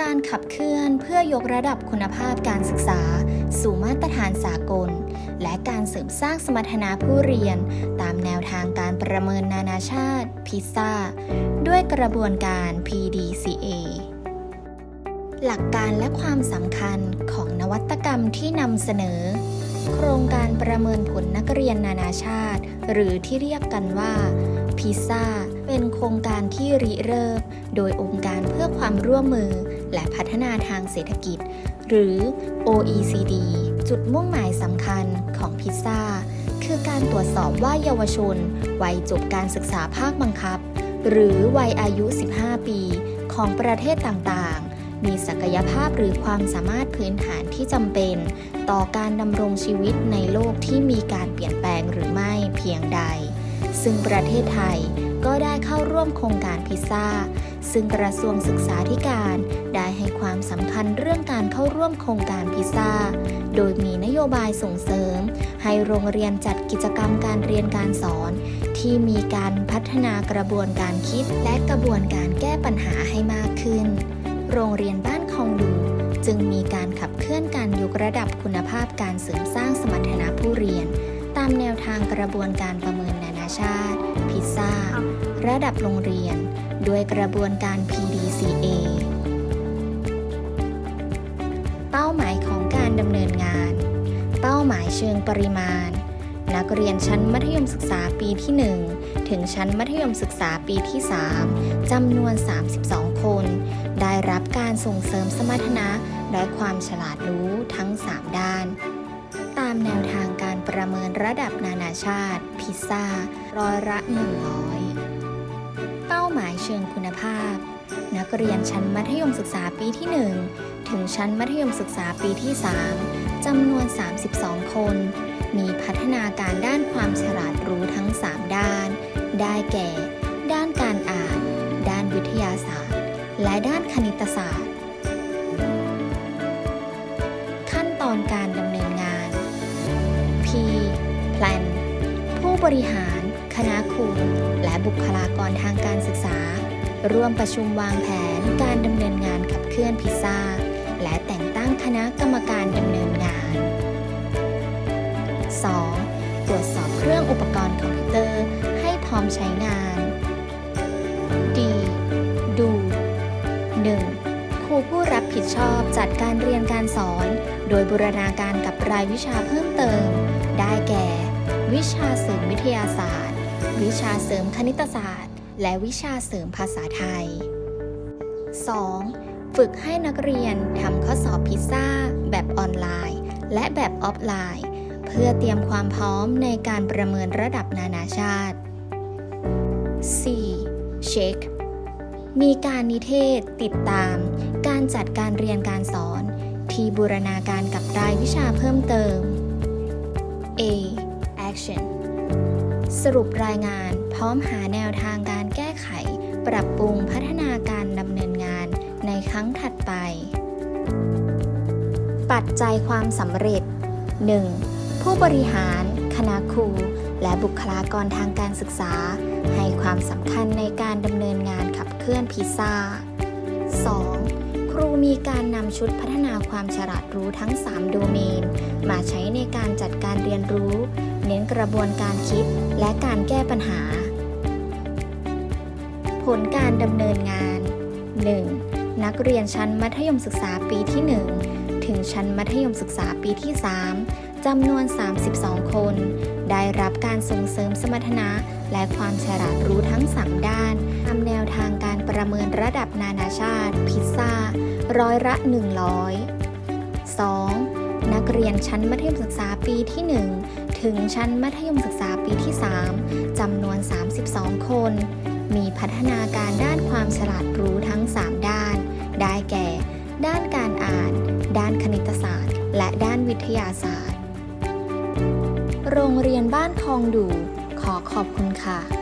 การขับเคลื่อนเพื่อยกระดับคุณภาพการศึกษา สู่มาตรฐานสากล และการเสริมสร้างสมรรถนะผู้เรียน ตามแนวทางการประเมินนานาชาติพิซซ่าด้วยกระบวนการ PDCA หลักการและความสำคัญของนวัตกรรมที่นำเสนอ โครงการประเมินผลนักเรียนนานาชาติ หรือที่เรียกกันว่าพิซซ่าเป็นโครงการที่ริเริ่ม โดยองค์การเพื่อความร่วมมือ และพัฒนาทางเศรษฐกิจ หรือ OECD จุดมุ่งหมายสำคัญของพิซซ่า คือการตรวจสอบว่าเยาวชน วัยจบการศึกษาภาคบังคับ หรือวัยอายุ 15 ปี ของประเทศต่างๆ มีศักยภาพหรือความสามารถพื้นฐานที่จำเป็น ต่อการดำรงชีวิตในโลกที่มีการเปลี่ยนแปลงหรือไม่เพียงใด ซึ่งประเทศไทยก็ได้เข้าร่วมโครงการพิซซ่า ซึ่งกระทรวงศึกษาธิการได้ให้ความสำคัญเรื่องการเข้าร่วมโครงการพิซซ่า โดยมีนโยบายส่งเสริม ให้โรงเรียนจัดกิจกรรมการเรียนการสอน ที่มีการพัฒนากระบวนการคิดและกระบวนการแก้ปัญหาให้มากขึ้น โรงเรียนบ้านคลองดูจึงมีการขับเคลื่อนการยกระดับคุณภาพการเสริมสร้างสมรรถนะผู้เรียน ตามแนวทางกระบวนการประเมินนานาชาติ พิซซ่า ระดับโรงเรียน ด้วยกระบวนการ PDCA เป้าหมายของการดำเนินงาน เป้าหมายเชิงปริมาณ นักเรียนชั้นมัธยมศึกษาปีที่ 1 ถึงชั้นมัธยมศึกษาปีที่ 3จำนวน 32 คน ได้รับการส่งเสริมสมรรถนะและความฉลาดรู้ทั้ง 3 ด้านามแนวทางการประเมินระดับนานาชาติ พิซซ่า ร้อยละ 100 เป้าหมายเชิงคุณภาพ นักเรียนชั้นมัธยมศึกษาปีที่ 1 ถึงชั้นมัธยมศึกษาปีที่ 3 จำนวน 32 คน มีพัฒนาการด้านความฉลาดรู้ทั้ง 3 ด้าน ได้แก่ ด้านการอ่าน ด้านวิทยาศาสตร์ และด้านคณิตศาสตร์ บริหาร คณะครูและบุคลากรทางการศึกษา ร่วมประชุมวางแผนการดำเนินงานขับเคลื่อนพิซซ่า และแต่งตั้งคณะกรรมการดำเนินงาน 2. ตรวจสอบเครื่องอุปกรณ์คอมพิวเตอร์ให้พร้อมใช้งาน D ดู 1. ครูผู้รับผิดชอบจัดการเรียนการสอน โดยบูรณาการกับรายวิชาเพิ่มเติม ได้แก่ วิชาเสริมวิทยาศาสตร์ วิชาเสริมคณิตศาสตร์ และวิชาเสริมภาษาไทย 2. ฝึกให้นักเรียนทำข้อสอบพิซซ่า แบบออนไลน์ และแบบออฟไลน์ เพื่อเตรียมความพร้อมในการประเมินระดับนานาชาติ 4. เช็ค มีการนิเทศติดตาม การจัดการเรียนการสอน ที่บูรณาการกับรายวิชาเพิ่มเติม A action สรุปรายงานพร้อมหาแนวทางการแก้ไข ปรับปรุงพัฒนาการดำเนินงานในครั้งถัดไป ปัจจัยความสำเร็จ 1. ผู้บริหาร คณะครู และบุคลากรทางการศึกษา ให้ความสำคัญในการดำเนินงานขับเคลื่อนพิซซ่า 2. ครูมีการนำชุดพัฒนาความฉลาดรู้ทั้ง 3 โดเมน มาใช้ในการจัดการเรียนรู้ เน้นกระบวนการคิดและการแก้ปัญหา ผลการดำเนินงาน 1. นักเรียนชั้นมัธยมศึกษาปีที่ 1 ถึงชั้นมัธยมศึกษาปีที่ 3จำนวน 32 คน ได้รับการส่งเสริมสมรรถนะ และความฉลาดรู้ทั้ง 3 ด้านตามแนวทางการประเมินระดับนานาชาติ พิซซ่า ร้อยละ 100 2. นักเรียนชั้นมัธยมศึกษาปีที่ 1 ถึงชั้นมัธยมศึกษาปีที่ 3 จำนวน 32 คน มีพัฒนาการด้านความฉลาดรู้ทั้ง 3 ด้าน ได้แก่ ด้านการอ่าน ด้านคณิตศาสตร์ และด้านวิทยาศาสตร์ โรงเรียนบ้านคลองดู ขอขอบคุณค่ะ